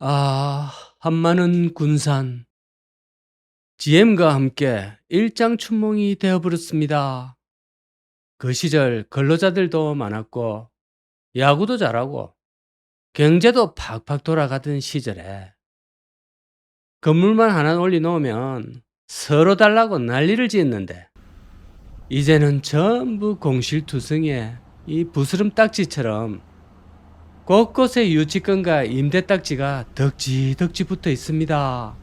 아, 한마는 군산. GM과 함께 일장춘몽이 되어버렸습니다. 그 시절 근로자들도 많았고, 야구도 잘하고, 경제도 팍팍 돌아가던 시절에, 건물만 하나 올려놓으면 서로 달라고 난리를 지었는데, 이제는 전부 공실투성이에 이 부스럼 딱지처럼 곳곳에 유치권과 임대 딱지가 덕지덕지 붙어 있습니다.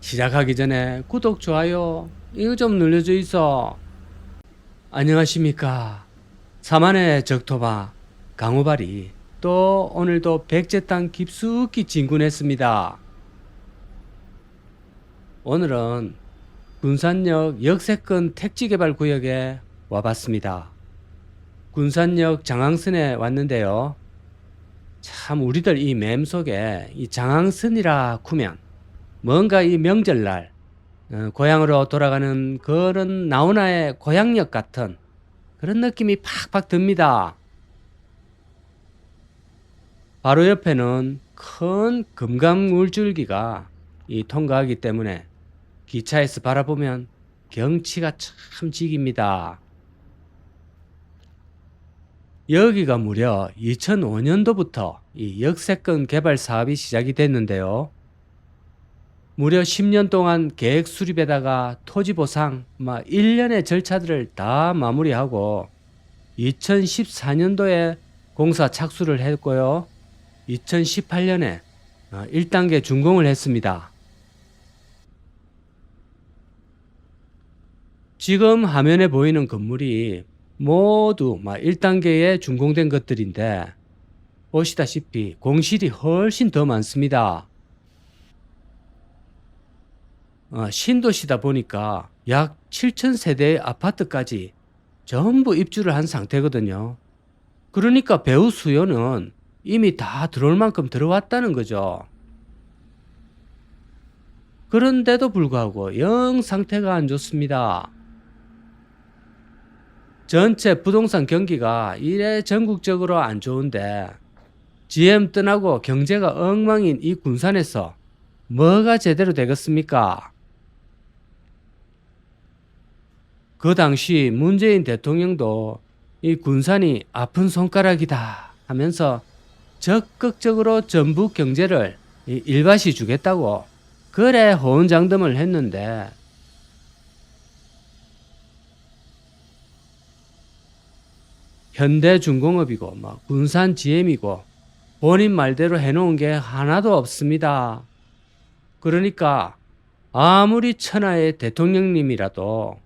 시작하기 전에 구독, 좋아요 이거 좀 눌러줘 있어. 안녕하십니까. 사만의 적토마 강호발이 또 오늘도 백제 땅 깊숙이 진군했습니다. 오늘은 군산역 역세권 택지개발 구역에 와봤습니다. 군산역 장항선에 왔는데요. 참 우리들 이 맴 속에 이 장항선이라 쿠면 뭔가 이 명절날 어, 고향으로 돌아가는 그런 나훈아의 고향역 같은 그런 느낌이 팍팍 듭니다. 바로 옆에는 큰 금강 물줄기가 이 통과하기 때문에 기차에서 바라보면 경치가 참 직입니다. 여기가 무려 2005년도부터 이 역세권 개발 사업이 시작이 됐는데요. 무려 10년 동안 계획 수립에다가 토지 보상, 막 1년의 절차들을 다 마무리하고 2014년도에 공사 착수를 했고요. 2018년에 1단계 준공을 했습니다. 지금 화면에 보이는 건물이 모두 막 1단계에 준공된 것들인데 보시다시피 공실이 훨씬 더 많습니다. 어, 신도시다 보니까 약 7천 세대의 아파트까지 전부 입주를 한 상태거든요. 그러니까 배우 수요는 이미 다 들어올 만큼 들어왔다는 거죠. 그런데도 불구하고 영 상태가 안 좋습니다. 전체 부동산 경기가 이래 전국적으로 안 좋은데 GM 떠나고 경제가 엉망인 이 군산에서 뭐가 제대로 되겠습니까? 그 당시 문재인 대통령도 이 군산이 아픈 손가락이다 하면서 적극적으로 전북 경제를 일바시 주겠다고 그래 호언장담을 했는데 현대중공업이고 뭐 군산 GM이고 본인 말대로 해놓은 게 하나도 없습니다. 그러니까 아무리 천하의 대통령님이라도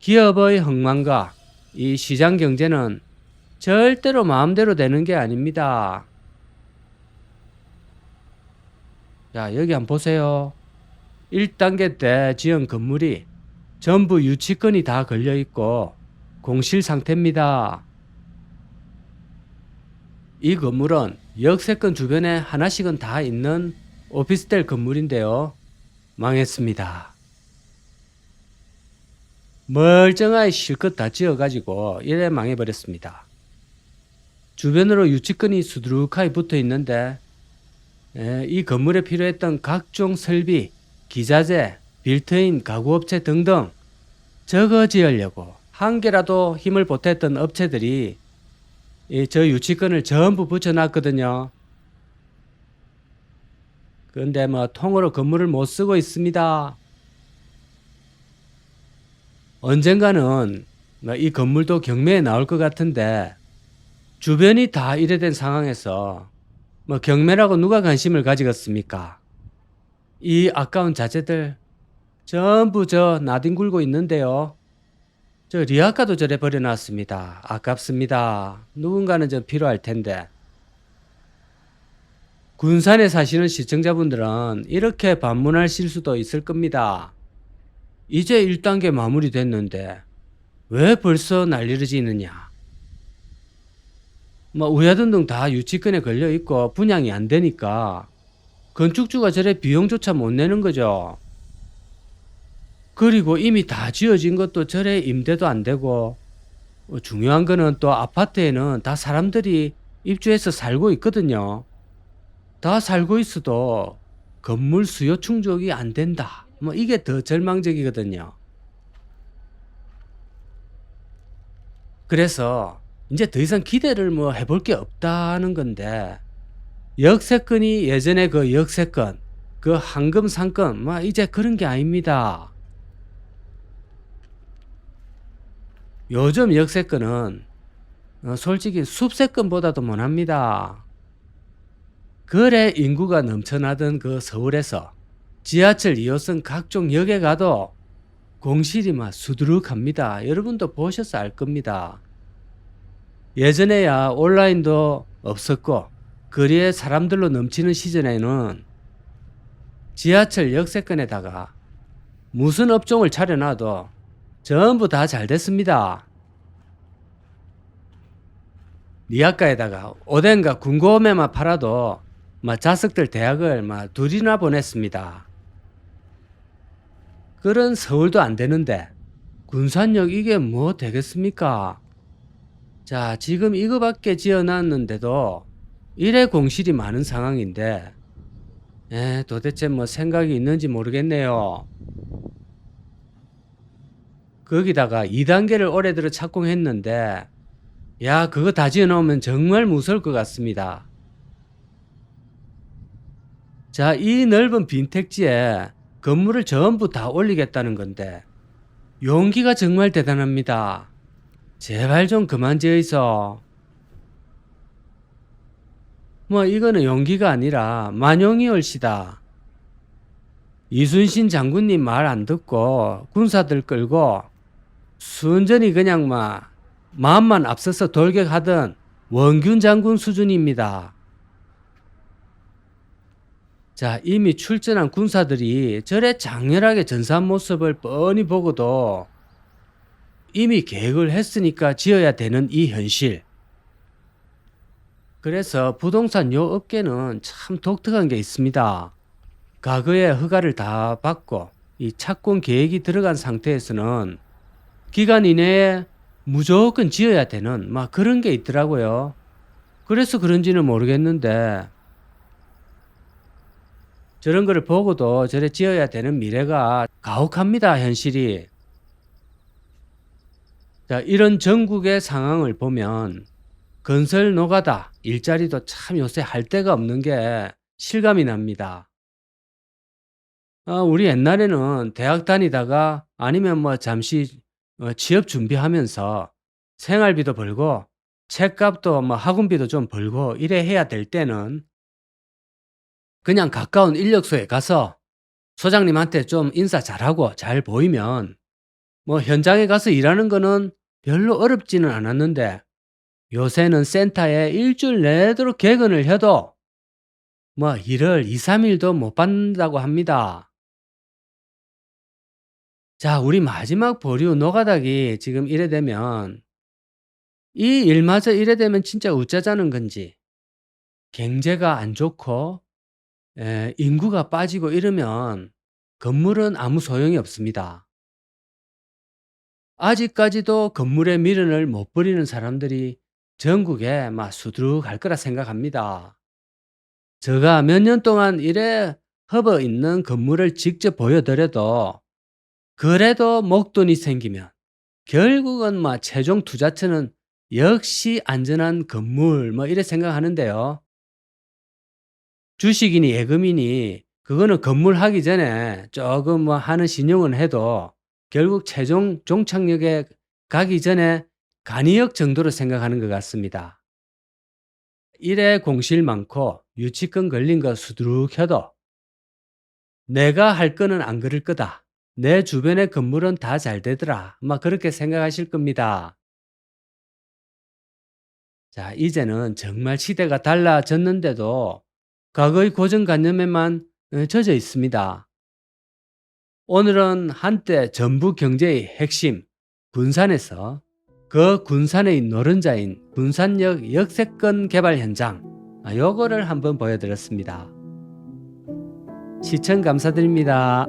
기업의 흥망과 이 시장 경제는 절대로 마음대로 되는 게 아닙니다. 자, 여기 한번 보세요. 1단계 때 지은 건물이 전부 유치권이 다 걸려 있고 공실 상태입니다. 이 건물은 역세권 주변에 하나씩은 다 있는 오피스텔 건물인데요. 망했습니다. 멀쩡하게 실컷 다 지어가지고 이래 망해버렸습니다. 주변으로 유치권이 수두룩하게 붙어 있는데 에, 이 건물에 필요했던 각종 설비, 기자재, 빌트인 가구업체 등등 저거 지으려고 한 개라도 힘을 보탰던 업체들이 저 유치권을 전부 붙여놨거든요. 그런데 뭐 통으로 건물을 못 쓰고 있습니다. 언젠가는 뭐이 건물도 경매에 나올 것 같은데 주변이 다 이래 된 상황에서 뭐 경매라고 누가 관심을 가지겠습니까? 이 아까운 자재들 전부 저 나뒹굴고 있는데요. 저 리아카도 저래 버려놨습니다. 아깝습니다. 누군가는 좀 필요할 텐데. 군산에 사시는 시청자분들은 이렇게 반문하실 수도 있을 겁니다. 이제 1단계 마무리됐는데 왜 벌써 난리를 지느냐? 뭐 우야든 등다 유치권에 걸려 있고 분양이 안 되니까 건축주가 저래 비용조차 못 내는 거죠. 그리고 이미 다 지어진 것도 절에 임대도 안 되고 어, 중요한 거는 또 아파트에는 다 사람들이 입주해서 살고 있거든요. 다 살고 있어도 건물 수요 충족이 안 된다. 뭐 이게 더 절망적이거든요. 그래서 이제 더 이상 기대를 뭐 해볼 게 없다는 건데 역세권이 예전에 그 역세권 그 황금 상권 뭐 이제 그런 게 아닙니다. 요즘 역세권은 어, 솔직히 숲세권보다도 못합니다. 그래 인구가 넘쳐나던 그 서울에서 지하철 2호선 각종 역에 가도 공실이 막 수두룩합니다. 여러분도 보셔서 알 겁니다. 예전에야 온라인도 없었고 거리에 사람들로 넘치는 시절에는 지하철 역세권에다가 무슨 업종을 차려놔도 전부 다 잘 됐습니다. 니아카에다가 오뎅과 군고음에만 팔아도 막 자석들 대학을 막 둘이나 보냈습니다. 그런 서울도 안 되는데 군산역 이게 뭐 되겠습니까? 자, 지금 이거밖에 지어놨는데도 이래 공실이 많은 상황인데 에, 도대체 뭐 생각이 있는지 모르겠네요. 거기다가 2단계를 올해 들어 착공했는데 야, 그거 다 지어놓으면 정말 무서울 것 같습니다. 자, 이 넓은 빈 택지에 건물을 전부 다 올리겠다는 건데 용기가 정말 대단합니다. 제발 좀 그만 지어 있어. 뭐 이거는 용기가 아니라 만용이 얼씨다. 이순신 장군님 말 안 듣고 군사들 끌고 순전히 그냥 막 마음만 앞서서 돌격하던 원균 장군 수준입니다. 자, 이미 출전한 군사들이 저래 장렬하게 전사한 모습을 뻔히 보고도 이미 계획을 했으니까 지어야 되는 이 현실. 그래서 부동산 요 업계는 참 독특한 게 있습니다. 과거에 허가를 다 받고 이 착공 계획이 들어간 상태에서는 기간 이내에 무조건 지어야 되는 막 그런 게 있더라고요. 그래서 그런지는 모르겠는데 저런 거를 보고도 저래 지어야 되는 미래가 가혹합니다, 현실이. 자, 이런 전국의 상황을 보면 건설 노가다 일자리도 참 요새 할 데가 없는 게 실감이 납니다. 아, 우리 옛날에는 대학 다니다가 아니면 뭐 잠시 어, 취업 준비하면서 생활비도 벌고 책값도 뭐 학원비도 좀 벌고 이래 해야 될 때는 그냥 가까운 인력소에 가서 소장님한테 좀 인사 잘하고 잘 보이면 뭐 현장에 가서 일하는 거는 별로 어렵지는 않았는데 요새는 센터에 일주일 내도록 개근을 해도 뭐 일을 2, 3일도 못 받는다고 합니다. 자, 우리 마지막 보류 노가닥이 지금 이래 되면 이 일마저 이래 되면 진짜 우짜자는 건지 경제가 안 좋고 에, 인구가 빠지고 이러면 건물은 아무 소용이 없습니다. 아직까지도 건물의 미련을 못 버리는 사람들이 전국에 막 수두룩할 거라 생각합니다. 제가 몇 년 동안 이래 허버 있는 건물을 직접 보여드려도 그래도 목돈이 생기면 결국은 막 최종 투자처는 역시 안전한 건물 뭐 이래 생각하는데요. 주식이니 예금이니 그거는 건물 하기 전에 조금 뭐 하는 신용은 해도 결국 최종 종착역에 가기 전에 간이역 정도로 생각하는 것 같습니다. 일에 공실 많고 유치권 걸린 거 수두룩 해도 내가 할 거는 안 그럴 거다. 내 주변의 건물은 다 잘 되더라. 막 그렇게 생각하실 겁니다. 자, 이제는 정말 시대가 달라졌는데도 과거의 고정관념에만 어, 젖어 있습니다. 오늘은 한때 전부 경제의 핵심 군산에서 그 군산의 노른자인 군산역 역세권 개발 현장 아, 요거를 한번 보여드렸습니다. 시청 감사드립니다.